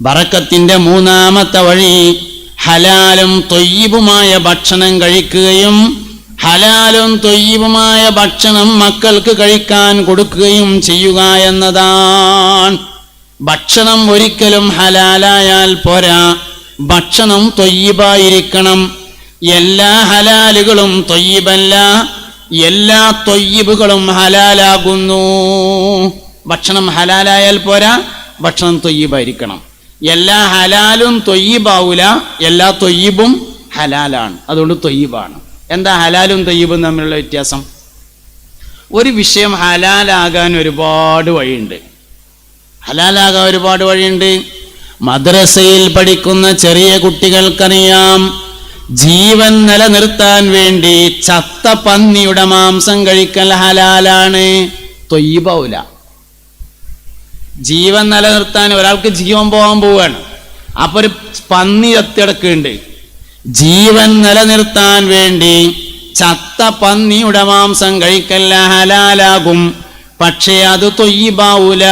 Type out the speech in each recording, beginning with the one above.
ബറക്കത്തിന്റെ മൂന്നാമത്തെ വഴി ഹലാലും തൊയ്യബുമായ ഭക്ഷണം കഴിക്കുകയും ഹലാലും തൊയ്യബുമായ ഭക്ഷണം മക്കൾക്ക് കഴിക്കാൻ കൊടുക്കുകയും ചെയ്യുക എന്നതാണ്. ഭക്ഷണം ഒരിക്കലും ഹലാലായാൽ പോരാ. ഭക്ഷണം തൊയ്യബായിരിക്കണം. എല്ലാ ഹലാലുകളും തൊയ്യബല്ല. എല്ലാ തൊയ്യബുകളും ഹലാലാകുന്നു. ഭക്ഷണം ഹലാലായാൽ പോരാ. ഭക്ഷണം തൊയ്യബായിരിക്കണം. എല്ലാ ഹലാലും തൊയ്യീബാവൂല. എല്ലാ തൊയ്യീബും ഹലാലാണ്. അതുകൊണ്ട് തൊയ്യീബാണ്. എന്താ ഹലാലും തൊയ്യീബും തമ്മിലുള്ള വ്യത്യാസം? ഒരു വിഷയം ഹലാലാകാൻ ഒരുപാട് വഴിയുണ്ട്. ഹലാലാകാൻ ഒരുപാട് വഴിയുണ്ട്. മദ്രസയിൽ പഠിക്കുന്ന ചെറിയ കുട്ടികൾക്കറിയാം ജീവൻ നിലനിർത്താൻ വേണ്ടി ചത്ത പന്നിയുടെ മാംസം കഴിക്കൽ ഹലാലാണ്. തൊയ്യബാവൂല. ജീവൻ നിലനിർത്താൻ ഒരാൾക്ക് ജീവൻ പോകാൻ പോവുകയാണ്. അപ്പൊ ഒരു പന്നി ചത്തിടക്കുണ്ട് ജീവൻ നിലനിർത്താൻ വേണ്ടി ചത്ത പന്നിയുടെ മാംസം കഴിക്കല്ല ഹലാലാകും. പക്ഷേ അത് തൊയ്യബാവൂല.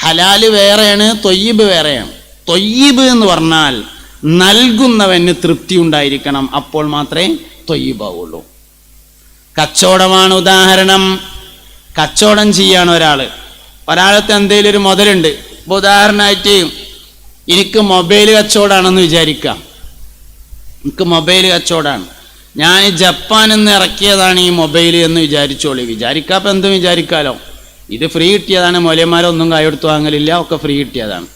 ഹലാൽ വേറെയാണ് തൊയ്യബ് വേറെയാണ്. തൊയ്യബ് എന്ന് പറഞ്ഞാൽ നൽകുന്നവന് തൃപ്തി ഉണ്ടായിരിക്കണം അപ്പോൾ മാത്രമേ തൊയ്യബാവുള്ളൂ. കച്ചവടമാണ് ഉദാഹരണം. കച്ചവടം ചെയ്യാണ് ഒരാൾ. ഒരാളത്തെ എന്തെങ്കിലും ഒരു മുതലുണ്ട്. ഇപ്പൊ ഉദാഹരണമായിട്ട് എനിക്ക് മൊബൈൽ കച്ചവടമാണെന്ന് വിചാരിക്കാം എനിക്ക് മൊബൈൽ കച്ചവടമാണ് ഞാൻ ജപ്പാനിൽ നിന്ന് ഇറക്കിയതാണ് ഈ മൊബൈൽ എന്ന് വിചാരിച്ചോളി. വിചാരിക്കാപ്പം എന്തും വിചാരിക്കാലോ. ഇത് ഫ്രീ കിട്ടിയതാണ്. മൊലയന്മാരൊന്നും കൈയെടുത്ത് വാങ്ങലില്ല. ഒക്കെ ഫ്രീ കിട്ടിയതാണ്.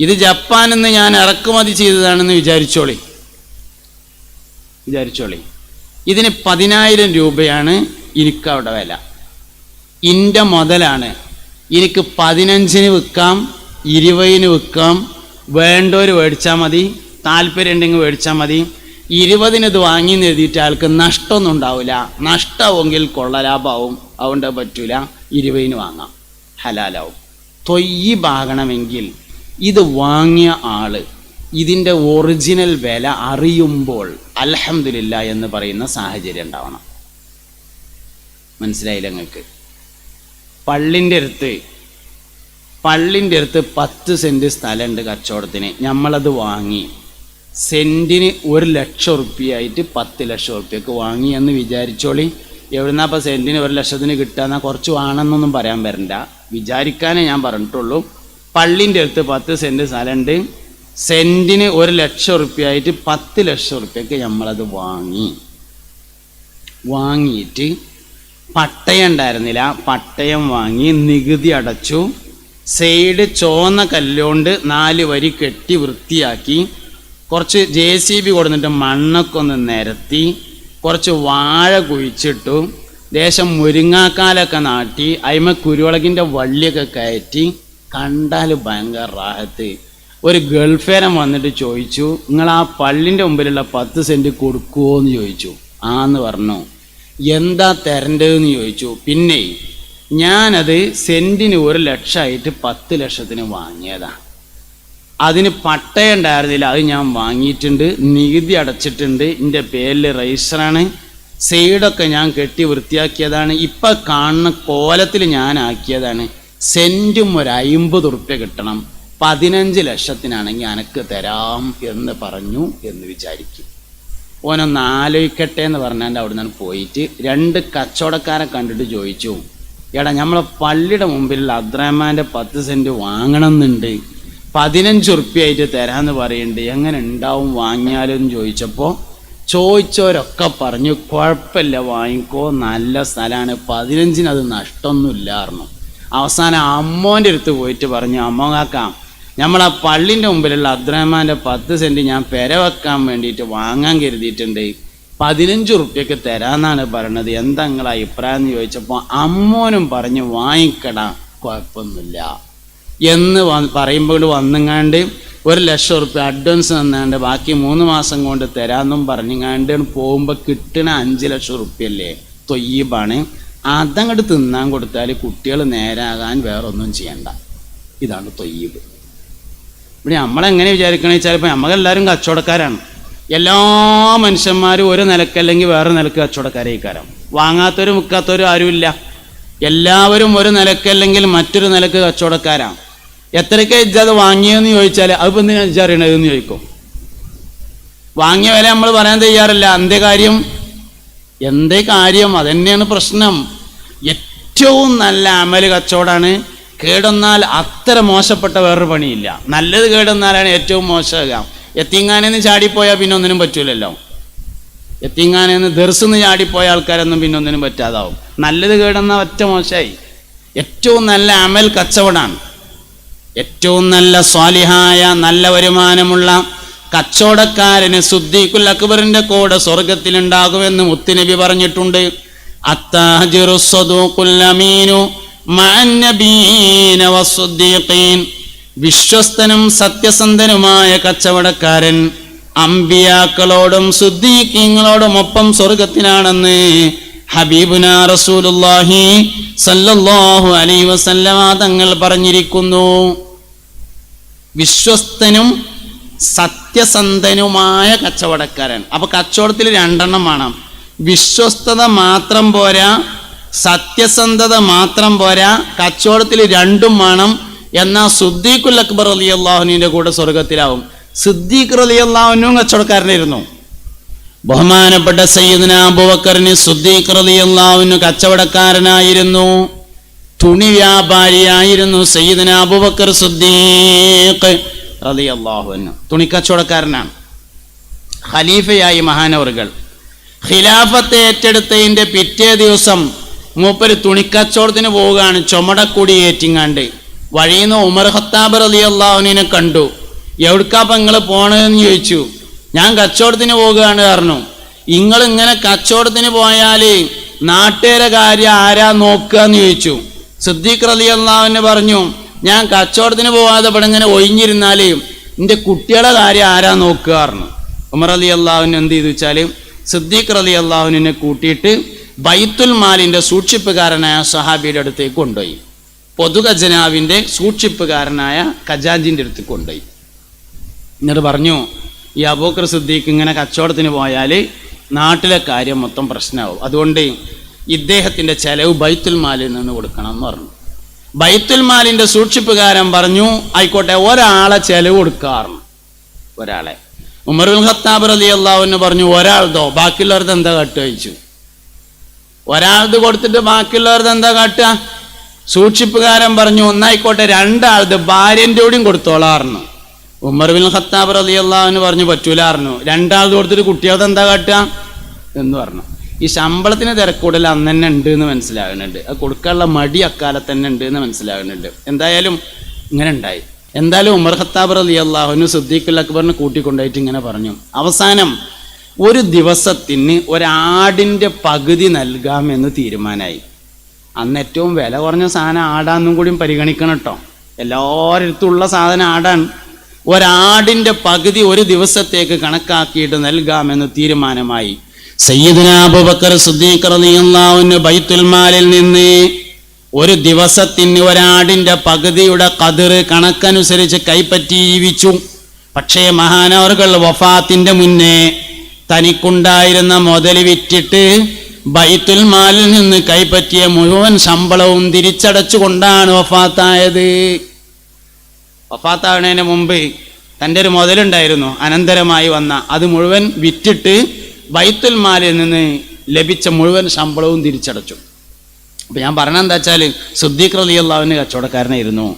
ഇത് ജപ്പാനിൽ നിന്ന് ഞാൻ ഇറക്കുമതി ചെയ്തതാണെന്ന് വിചാരിച്ചോളി. വിചാരിച്ചോളി. ഇതിന് പതിനായിരം രൂപയാണ് എനിക്കവിടെ വില. ഇന്റെ മുതലാണ് എനിക്ക് പതിനഞ്ചിന് വിൽക്കാം ഇരുപതിന് വിൽക്കാം. വേണ്ടവർ മേടിച്ചാൽ മതി താല്പര്യം ഉണ്ടെങ്കിൽ മേടിച്ചാൽ മതി. ഇരുപതിന് ഇത് വാങ്ങി എഴുതിയിട്ട് ആൾക്ക് നഷ്ടമൊന്നും ഉണ്ടാവില്ല. നഷ്ടമാവുമെങ്കിൽ കൊള്ളലാഭാവും. അതുകൊണ്ട് പറ്റൂല. ഇരുപതിന് വാങ്ങാം. ഹലാലാവും. തൊയ്യ് ഇത് വാങ്ങിയ ആൾ ഇതിന്റെ ഒറിജിനൽ വില അറിയുമ്പോൾ അലഹമില്ല എന്ന് പറയുന്ന സാഹചര്യം ഉണ്ടാവണം. മനസ്സിലായില്ല നിങ്ങൾക്ക്? പള്ളിന്റെ അടുത്ത് പള്ളിന്റെ അടുത്ത് പത്ത് സെന്റ് സ്ഥലമുണ്ട് കച്ചവടത്തിന്. നമ്മളത് വാങ്ങി. സെന്റിന് ഒരു ലക്ഷം റുപ്യായിട്ട് പത്ത് ലക്ഷം റുപ്യക്ക് വാങ്ങി എന്ന് വിചാരിച്ചോളി. എവിടുന്നാ അപ്പോൾ സെന്റിന് ഒരു ലക്ഷത്തിന് കിട്ടാന്നാ കുറച്ച് വേണമെന്നൊന്നും പറയാൻ വരണ്ട. വിചാരിക്കാനേ ഞാൻ പറഞ്ഞിട്ടുള്ളൂ. പള്ളിന്റെ അടുത്ത് പത്ത് സെന്റ് സ്ഥലമുണ്ട്. സെന്റിന് ഒരു ലക്ഷം റുപ്യായിട്ട് പത്ത് ലക്ഷം റുപ്യക്ക് നമ്മളത് വാങ്ങി. വാങ്ങിയിട്ട് പട്ടയം ഉണ്ടായിരുന്നില്ല. പട്ടയം വാങ്ങി നികുതി അടച്ചു. സൈഡ് ചോന്ന കല്ലുകൊണ്ട് നാല് വരി കെട്ടി വൃത്തിയാക്കി. കുറച്ച് ജെ സി ബി കൊടുത്തിട്ട് മണ്ണൊക്കെ ഒന്ന് നിരത്തി. കുറച്ച് വാഴ കുഴിച്ചിട്ടു. ദേശം മുരിങ്ങാക്കാലൊക്കെ നാട്ടി. അയിമ കുരുവളകിന്റെ വള്ളിയൊക്കെ കയറ്റി. കണ്ടാൽ ഭയങ്കര റാഹത്ത്. ഒരു ഗൾഫേരം വന്നിട്ട് ചോദിച്ചു നിങ്ങൾ ആ പള്ളിന്റെ മുമ്പിലുള്ള പത്ത് സെന്റ് കൊടുക്കുമോ എന്ന് ചോദിച്ചു. ആന്ന് പറഞ്ഞു. എന്താ തരേണ്ടതെന്ന് ചോദിച്ചു. പിന്നെ ഞാനത് സെന്റിന് ഒരു ലക്ഷമായിട്ട് പത്ത് ലക്ഷത്തിന് വാങ്ങിയതാണ് അതിന് പട്ടയുണ്ടായിരുന്നില്ല അത് ഞാൻ വാങ്ങിയിട്ടുണ്ട്. നികുതി അടച്ചിട്ടുണ്ട്. എന്റെ പേരിൽ രജിസ്റ്ററാണ് സൈഡൊക്കെ ഞാൻ കെട്ടി വൃത്തിയാക്കിയതാണ്. ഇപ്പം കാണുന്ന കോലത്തിൽ ഞാൻ ആക്കിയതാണ്. സെന്റും ഒരു അയിമ്പത് ഉറുപ്പ്യ കിട്ടണം. പതിനഞ്ച് ലക്ഷത്തിനാണെങ്കിൽ അനക്ക് തരാം എന്ന് പറഞ്ഞു എന്ന് വിചാരിക്കും. ഓനൊന്ന് ആലോചിക്കട്ടെ എന്ന് പറഞ്ഞാൽ അവിടെ നിന്ന് പോയിട്ട് രണ്ട് കച്ചവടക്കാരെ കണ്ടിട്ട് ചോദിച്ചു എടാ നമ്മളെ പള്ളിയുടെ മുമ്പിലുള്ള അബ്ദുറഹ്മാന്റെ പത്ത് സെന്റ് വാങ്ങണമെന്നുണ്ട്. പതിനഞ്ച് ഉറുപ്പ്യായിട്ട് തരാമെന്ന് പറയുന്നുണ്ട്. എങ്ങനെ ഉണ്ടാവും വാങ്ങിയാലും ചോദിച്ചപ്പോൾ ചോദിച്ചവരൊക്കെ പറഞ്ഞു കുഴപ്പമില്ല വാങ്ങിക്കോ. നല്ല സ്ഥലമാണ്. പതിനഞ്ചിനത് നഷ്ടമൊന്നുമില്ലായിരുന്നു. അവസാനം അമ്മോന്റെ അടുത്ത് പോയിട്ട് പറഞ്ഞു അമ്മ കാക്കാം ആ പള്ളിന്റെ മുമ്പിലുള്ള അബ്ദുറഹ്മാന്റെ പത്ത് സെന്റ് ഞാൻ പെര വെക്കാൻ വേണ്ടിയിട്ട് വാങ്ങാൻ കരുതിയിട്ടുണ്ട്. പതിനഞ്ച് റുപ്യക്ക് തരാമെന്നാണ് പറയണത്. എന്താ നിങ്ങളെ അഭിപ്രായം എന്ന് ചോദിച്ചപ്പോൾ അമ്മോനും പറഞ്ഞ് വാങ്ങിക്കടാ കുഴപ്പമൊന്നുമില്ല. എന്ന് പറയുമ്പോൾ വന്നുങ്ങാണ്ട് ഒരു ലക്ഷം റുപ്യ അഡ്വാൻസ് തന്നാണ്ട് ബാക്കി മൂന്ന് മാസം കൊണ്ട് തരാമെന്നും പറഞ്ഞുങ്ങാണ്ട് പോകുമ്പോൾ കിട്ടണ അഞ്ച് ലക്ഷം റുപ്യല്ലേ തൊയ്യബാണ്. അതങ്ങോട്ട് തിന്നാൻ കൊടുത്താൽ കുട്ടികൾ നേരാകാൻ വേറൊന്നും ചെയ്യണ്ട. ഇതാണ് തൊയ്യബ്. ഇവിടെ നമ്മളെങ്ങനെ വിചാരിക്കണമെന്ന് വെച്ചാൽ ഇപ്പം നമ്മളെല്ലാവരും കച്ചവടക്കാരാണ്. എല്ലാ മനുഷ്യന്മാരും ഒരു നിലക്കല്ലെങ്കിൽ വേറെ നിലയ്ക്ക് കച്ചവടക്കാരേക്കാരം. വാങ്ങാത്തവരും വിൽക്കാത്തവരും ആരുമില്ല. എല്ലാവരും ഒരു നിലക്കല്ലെങ്കിൽ മറ്റൊരു നിലയ്ക്ക് കച്ചവടക്കാരാണ്. എത്രയ്ക്ക് ഇജ്ജത് വാങ്ങിയെന്ന് ചോദിച്ചാൽ അതിപ്പോൾ എന്തിനാ ഇജ്ജറിയണത് എന്ന് ചോദിക്കും. വാങ്ങിയ വില നമ്മൾ പറയാൻ തയ്യാറില്ല. എന്തേ കാര്യം? എന്തേ കാര്യം? അതന്നെയാണ് പ്രശ്നം. ഏറ്റവും നല്ല അമൽ കച്ചവടമാണ് കേടൊന്നാൽ അത്ര മോശപ്പെട്ട വേറൊരു പണിയില്ല. നല്ലത് കേടൊന്നാലാണ് ഏറ്റവും മോശമാകാം എത്തിങ്ങാനെന്ന് ചാടിപ്പോയാൽ പിന്നെ ഒന്നിനും പറ്റൂലല്ലോ. എത്തിങ്ങാനെന്ന് ദർസെന്ന് ചാടിപ്പോയ ആൾക്കാരൊന്നും പിന്നെ ഒന്നിനും പറ്റാതാവും. നല്ലത് കേടെന്ന ഒറ്റ മോശമായി. ഏറ്റവും നല്ല അമൽ കച്ചവടമാണ് ഏറ്റവും നല്ല സ്വാലിഹായ നല്ല വരുമാനമുള്ള കച്ചവടക്കാരന് സുദ്ദീഖുൽ അക്ബറിന്റെ കൂടെ സ്വർഗത്തിലുണ്ടാകുമെന്ന് മുത്തുനബി പറഞ്ഞിട്ടുണ്ട്. അത്താജിറു വിശ്വസ്തനും സത്യസന്ധനുമായ കച്ചവടക്കാരൻ അമ്പിയാക്കളോടും സുദ്ദീഖീങ്ങളോടും ഒപ്പം സ്വർഗത്തിലാണെന്ന് ഹബീബുന റസൂലുള്ളാഹി സല്ലല്ലാഹു അലൈഹി വസല്ലമ തങ്ങൾ പറഞ്ഞിരിക്കുന്നു. വിശ്വസ്തനും സത്യസന്ധനുമായ കച്ചവടക്കാരൻ. അപ്പൊ കച്ചവടത്തിൽ രണ്ടെണ്ണം വേണം. വിശ്വസ്തത മാത്രം പോരാ സത്യസന്ധത മാത്രം പോരാ കച്ചവടത്തിൽ രണ്ടും വേണം എന്നാൽ സുദ്ദീഖുൽ അക്ബർ അലി അള്ളാഹുനിന്റെ കൂടെ സ്വർഗത്തിലാവും സിദ്ദീഖ് അലി അള്ളാഹുനും കച്ചവടക്കാരനായിരുന്നു. ബഹുമാനപ്പെട്ട സയ്യിദ്ന അബുബക്കറിന് സുദ്ദീഖ് അലി അള്ളാഹുനു കച്ചവടക്കാരനായിരുന്നു. തുണി വ്യാപാരിയായിരുന്നു സയ്യിദ്ന അബുബക്കർ സുദ്ദീഖ് റളിയല്ലാഹുവിന് തുണി കച്ചവടക്കാരനാണ്. ഖലീഫയായി മഹാനവറുകൾ. ഖിലാഫത്തെ ഏറ്റെടുത്തതിന്റെ പിറ്റേ ദിവസം മൂപ്പര് തുണിക്കച്ചവടത്തിന് പോവുകയാണ്. ചുമടക്കൂടി ഏറ്റിങ്ങാണ്ട്. വഴിയിൽ ഉമർ ഖത്താബ് റലി അള്ളാഹുവിനെ കണ്ടു. എവിടുക്കാപ്പ നിങ്ങൾ പോണതെന്ന് ചോദിച്ചു. ഞാൻ കച്ചവടത്തിന് പോവുകയാണ് പറഞ്ഞു. നിങ്ങൾ ഇങ്ങനെ കച്ചവടത്തിന് പോയാൽ നാട്ടുകാരെ കാര്യം ആരാ നോക്കുക എന്ന് ചോദിച്ചു. സിദ്ദീഖ് റലി അള്ളാഹുവിന് പറഞ്ഞു ഞാൻ കച്ചവടത്തിന് പോവാതെ ഇവിടെ ഇങ്ങനെ ഒഴിഞ്ഞിരുന്നാൽ എന്റെ കുട്ടികളെ കാര്യം ആരാ നോക്കുക? പറഞ്ഞു. ഉമർ അലി അള്ളാഹുവിന് എന്ത് ചെയ്തു വെച്ചാൽ സിദ്ദീഖ് അലി അള്ളാഹുവിനെ കൂട്ടിയിട്ട് ബൈത്തുൽ മാലിന്റെ സൂക്ഷിപ്പുകാരനായ സഹാബിയുടെ അടുത്തേക്ക് കൊണ്ടുപോയി. പൊതുഖജനാവിന്റെ സൂക്ഷിപ്പുകാരനായ ഖജാജിന്റെ അടുത്ത് കൊണ്ടുപോയി. എന്നിട്ട് പറഞ്ഞു ഈ അബൂക്കർ സിദ്ദീഖ് ഇങ്ങനെ കച്ചവടത്തിന് പോയാൽ നാട്ടിലെ കാര്യം മൊത്തം പ്രശ്നമാവും. അതുകൊണ്ട് ഇദ്ദേഹത്തിന്റെ ചെലവ് ബൈത്തുൽ മാലിൽ നിന്ന് കൊടുക്കണം എന്ന് പറഞ്ഞു. ബൈത്തുൽ മാലിന്റെ സൂക്ഷിപ്പുകാരൻ പറഞ്ഞു ആയിക്കോട്ടെ ഒരാളെ ചെലവ് കൊടുക്കാറുണ്ട്. ഒരാളെ. ഉമർ ഉമറുൽ ഖത്താബ് റലി അള്ളാഹുവിന് പറഞ്ഞു ഒരാൾതോ ബാക്കിയുള്ളവരുടെ എന്താ കട്ട് ചോദിച്ചു? ഒരാളത് കൊടുത്തിട്ട് ബാക്കിയുള്ളവരത് എന്താ കാട്ടുക? സൂക്ഷിപ്പുകാരൻ പറഞ്ഞു ഒന്നായിക്കോട്ടെ രണ്ടാളത് ഭാര്യന്റെ കൂടിയും കൊടുത്തോളാറുന്നു ഉമർ ബിൻ ഖത്താബ് റലി അള്ളാഹുവിന് പറഞ്ഞു പറ്റൂലായിരുന്നു രണ്ടാളത് കൊടുത്തിട്ട് കുട്ടികളത് എന്താ കാട്ടുക? എന്ന് പറഞ്ഞു. ഈ ശമ്പളത്തിന് തിരക്കൂടൽ അന്ന് തന്നെ ഉണ്ട് എന്ന് മനസ്സിലാകുന്നുണ്ട്. അത് കൊടുക്കാനുള്ള മടി അക്കാലത്ത് തന്നെ ഉണ്ട് എന്ന് മനസ്സിലാകുന്നുണ്ട്. എന്തായാലും ഇങ്ങനെ ഉണ്ടായി. എന്തായാലും ഉമർ ഖത്താബ് റലി അള്ളാഹുവിന് സുദ്ദീഖുൽ അക്ബറിന് കൂട്ടിക്കൊണ്ടായിട്ട് ഇങ്ങനെ പറഞ്ഞു. അവസാനം ഒരു ദിവസത്തിന് ഒരാടിന്റെ പകുതി നൽകാമെന്ന് തീരുമാനമായി അന്ന് ഏറ്റവും വില കുറഞ്ഞ സാധനം ആടാന്നും കൂടിയും പരിഗണിക്കണം കേട്ടോ. എല്ലാവരുടെ ഉള്ള സാധനം ആടാണ്. ഒരാടിന്റെ പകുതി ഒരു ദിവസത്തേക്ക് കണക്കാക്കിയിട്ട് നൽകാമെന്ന് തീരുമാനമായി. സയ്യദിനാബുബക്കർമാലിൽ നിന്ന് ഒരു ദിവസത്തിന് ഒരാടിന്റെ പകുതിയുടെ കതിർ കണക്കനുസരിച്ച് കൈപ്പറ്റി ജീവിച്ചു. പക്ഷേ മഹാനവറുകൾ വഫാത്തിന്റെ മുന്നേ തനിക്കുണ്ടായിരുന്ന മുതൽ വിറ്റിട്ട് ബൈത്തുൽ മാലിൽ നിന്ന് കൈപ്പറ്റിയ മുഴുവൻ ശമ്പളവും തിരിച്ചടച്ചുകൊണ്ടാണ് വഫാത്തായത്. വഫാത്താകുന്നതിന് മുമ്പ് തന്റെ ഒരു മുതലുണ്ടായിരുന്നു. അനന്തരമായി വന്ന. അത് മുഴുവൻ വിറ്റിട്ട് ബൈത്തുൽ മാലിൽ നിന്ന് ലഭിച്ച മുഴുവൻ ശമ്പളവും തിരിച്ചടച്ചു. അപ്പം ഞാൻ പറഞ്ഞ എന്താ വെച്ചാൽ സുദ്ദീഖ് റളിയല്ലാഹുവിന് കച്ചവടക്കാരനായിരുന്നു.